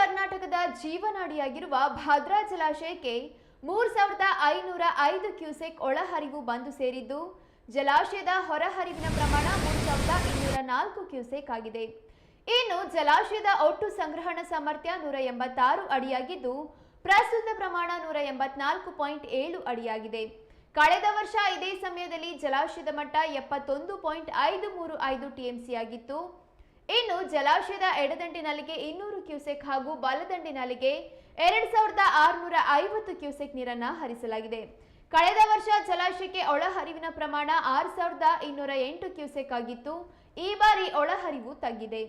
ಕರ್ನಾಟಕದ ಜೀವನಾಡಿಯಾಗಿರುವ ಭದ್ರಾ ಜಲಾಶಯಕ್ಕೆ ಮೂರ್ ಸಾವಿರದ ಐನೂರ ಐದು ಕ್ಯೂಸೆಕ್ ಒಳಹರಿವು ಬಂದು ಸೇರಿದ್ದು, ಜಲಾಶಯದ ಹೊರಹರಿವಿನ ಪ್ರಮಾಣ ಮೂರು ಸಾವಿರದ ಇನ್ನೂರ ನಾಲ್ಕು ಕ್ಯೂಸೆಕ್ ಆಗಿದೆ. ಇನ್ನು ಜಲಾಶಯದ ಒಟ್ಟು ಸಂಗ್ರಹಣ ಸಾಮರ್ಥ್ಯ ನೂರ ಎಂಬತ್ತಾರು ಅಡಿಯಾಗಿದ್ದು, ಪ್ರಸ್ತುತ ಪ್ರಮಾಣ ನೂರ ಎಂಬತ್ನಾಲ್ಕು ಪಾಯಿಂಟ್ ಏಳು ಅಡಿಯಾಗಿದೆ. ಕಳೆದ ವರ್ಷ ಇದೇ ಸಮಯದಲ್ಲಿ ಜಲಾಶಯದ ಮಟ್ಟ ಎಪ್ಪತ್ತೊಂದು ಪಾಯಿಂಟ್ ಐದು ಮೂರು ಐದು ಟಿಎಂಸಿ ಆಗಿತ್ತು. ಇನ್ನು ಜಲಾಶಯದ ಎಡದಂಡಿನಲ್ಲಿಗೆ ಇನ್ನೂರು ಕ್ಯೂಸೆಕ್ ಹಾಗೂ ಬಲದಂಡಿನಲ್ಲಿಗೆ ಎರಡ್ ಸಾವಿರದ ಆರುನೂರ ಐವತ್ತು ಕ್ಯೂಸೆಕ್ ನೀರನ್ನ ಹರಿಸಲಾಗಿದೆ. ಕಳೆದ ವರ್ಷ ಜಲಾಶಯಕ್ಕೆ ಒಳಹರಿವಿನ ಪ್ರಮಾಣ ಆರು ಸಾವಿರದ ಇನ್ನೂರ ಎಂಟು ಕ್ಯೂಸೆಕ್ ಆಗಿತ್ತು. ಈ ಬಾರಿ ಒಳಹರಿವು ತಗ್ಗಿದೆ.